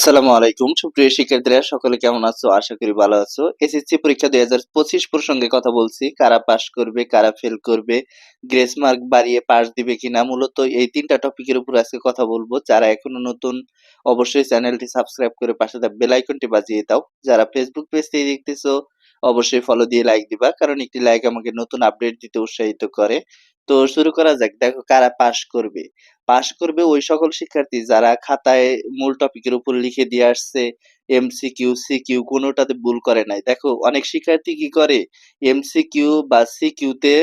আসসালামু আলাইকুম। সুপ্রিয় শিক্ষার্থীরা, সকলে কেমন আছো? আশা করি ভালো আছো। এসএসসি পরীক্ষা দুই হাজার পঁচিশ প্রসঙ্গে কথা বলছি। কারা পাস করবে, কারা ফেল করবে গ্রেস মার্ক বাড়িয়ে পাস দিবে কিনা, মূলত এই তিনটা টপিকের উপর আজকে কথা বলব। যারা এখনও নতুন, অবশ্যই চ্যানেলটি সাবস্ক্রাইব করে পাশে বেল আইকনটি বাজিয়ে দাও। যারা ফেসবুক পেজ থেকে দেখতেছো, অবশ্যই ফলো দিয়ে লাইক দিবা, কারণ একটি লাইক আমাকে নতুন আপডেট দিতে উৎসাহিত করে। তো শুরু করা যাক। দেখো কারা পাশ করবে। পাশ করবে ওই সকল শিক্ষার্থী যারা খাতায় মূল টপিকের উপর লিখে দিয়ে আসছে এমসিকিউ সিকিউ কোনোটাতে ভুল করে নাই। দেখো, অনেক শিক্ষার্থী কি করে? এমসিকিউ বা সিকিউতে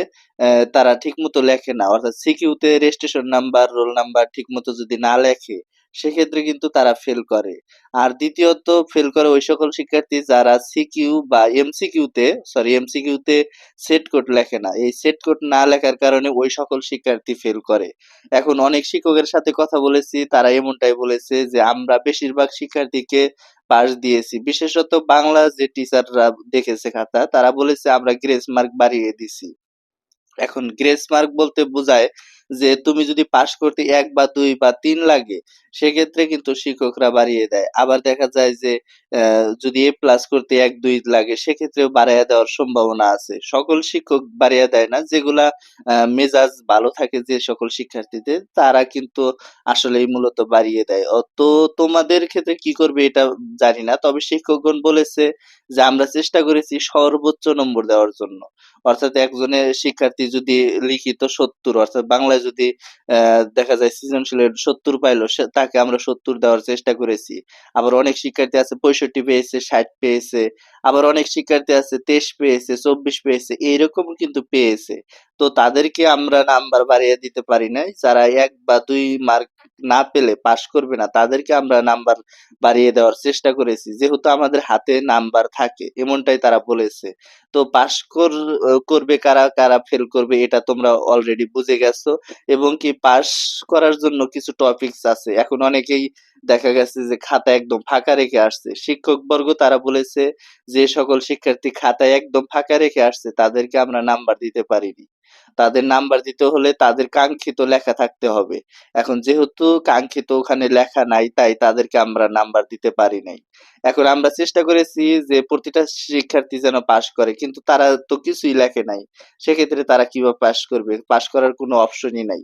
তারা ঠিকমতো লেখে না। অর্থাৎ সিকিউতে রেজিস্ট্রেশন নাম্বার রোল নাম্বার ঠিক মতো যদি না লেখে সেক্ষেত্রে কিন্তু তারা ফেল করে। আর দ্বিতীয়ত ফেল করে ওই সকল শিক্ষার্থী যারা সিকিউ বা এমসিকিউতে সরি এমসিকিউতে সেট কোড লেখে না। এই সেট কোড না লেখার কারণে ওই সকল শিক্ষার্থী ফেল করে। এখন অনেক শিক্ষকের সাথে কথা বলেছি, তারা এমনটাই বলেছে যে, আমরা বেশিরভাগ শিক্ষার্থীকে পাস দিয়েছি। বিশেষত বাংলা যে টিচাররা দেখেছে খাতা, তারা বলেছে, আমরা গ্রেস মার্ক বাড়িয়ে দিছি। এখন গ্রেস মার্ক বলতে বোঝায় যে, তুমি যদি পাশ করতে এক বা দুই বা তিন লাগে সেক্ষেত্রে কিন্তু শিক্ষকরা বাড়িয়ে দেয়। আবার দেখা যায় যে যদি এ প্লাস করতে এক, দুই লাগে, সেক্ষেত্রেও বাড়াইয়া দেওয়ার সম্ভাবনা আছে। সকল শিক্ষক বাড়িয়ে দেয় না। যেগুলা মেজাজ ভালো থাকে যে সকল শিক্ষার্থীদের, তারা কিন্তু আসলেই মূলত বাড়িয়ে দেয়। তো তোমাদের ক্ষেত্রে কি করবে এটা জানি না। তবে শিক্ষকগণ বলেছে যে, আমরা চেষ্টা করেছি সর্বোচ্চ নম্বর দেওয়ার জন্য। অর্থাৎ একজনের শিক্ষার্থী যদি লিখিত সত্তর, অর্থাৎ বাংলায় যদি দেখা যায় সৃজনশীলের সত্তর পাইলো তাকে আমরা সত্তর দেওয়ার চেষ্টা করেছি। আবার অনেক শিক্ষার্থী আছে পঁয়ষট্টি পেয়েছে, ষাট পেয়েছে, আবার অনেক শিক্ষার্থী আছে তেইশ পেয়েছে, চব্বিশ পেয়েছে এইরকম কিন্তু পেয়েছে। তো তাদেরকে আমরা নাম্বার বাড়িয়ে দিতে পারি নাই। যারা এক বা দুই মার্ক না পেলে পাশ করবে না, তাদেরকে আমরা নাম্বার বাড়িয়ে দেওয়ার চেষ্টা করেছি। যেহেতু আমাদের হাতে নাম্বার থাকে, এমনটাই তারা বলেছে। তো পাশ করবে কারা কারা ফেল করবে এটা তোমরা অলরেডি বুঝে গেছো। এবং কি পাশ করার জন্য কিছু টপিকস আছে। এখন অনেকেই দেখা গেছে যে খাতা একদম ফাঁকা রেখে আসছে। শিক্ষক বর্গ তারা বলেছে যে সকল শিক্ষার্থী খাতায় একদম ফাঁকা রেখে আসছে, তাদেরকে আমরা নাম্বার দিতে পারিনি। তাদের নাম্বার দিতে হলে তাদের কাঙ্ক্ষিত লেখা থাকতে হবে। এখন যেহেতু কাঙ্ক্ষিত ওখানে লেখা নাই, তাই তাদেরকে আমরা নাম্বার দিতে পারি নাই। এখন আমরা চেষ্টা করেছি যে প্রতিটা শিক্ষার্থী যেন পাশ করে, কিন্তু তারা তো কিছুই লেখে নাই। সেক্ষেত্রে তারা কীভাবে পাশ করবে? পাশ করার কোনো অপশনই নাই।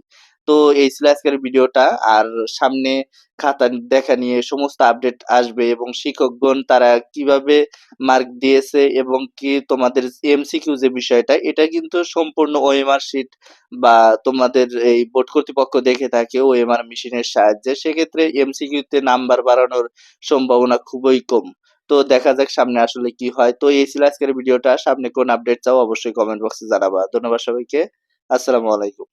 তো এই ছিল আজকের ভিডিওটা। আর সামনে খাতা দেখা নিয়ে সমস্ত আপডেট আসবে এবং শিক্ষকগণ তারা কীভাবে মার্ক দিয়েছে এবং কি তোমাদের এমসিকিউ যে বিষয়টা, এটা কিন্তু সম্পূর্ণ ওএমআর শিট বা তোমাদের এই বোর্ড কর্তৃপক্ষ দেখে থাকে ওএমআর মেশিনের সাহায্যে। সেক্ষেত্রে এমসিকিউতে নাম্বার বাড়ানোর সম্ভাবনা খুবই কম। তো দেখা যাক সামনে আসলে কি হয়। তো এই ছিল আজকের ভিডিওটা। সামনে কোন আপডেট চাও অবশ্যই কমেন্ট বক্সে জানাবা। ধন্যবাদ সবাইকে। আসসালামু আলাইকুম।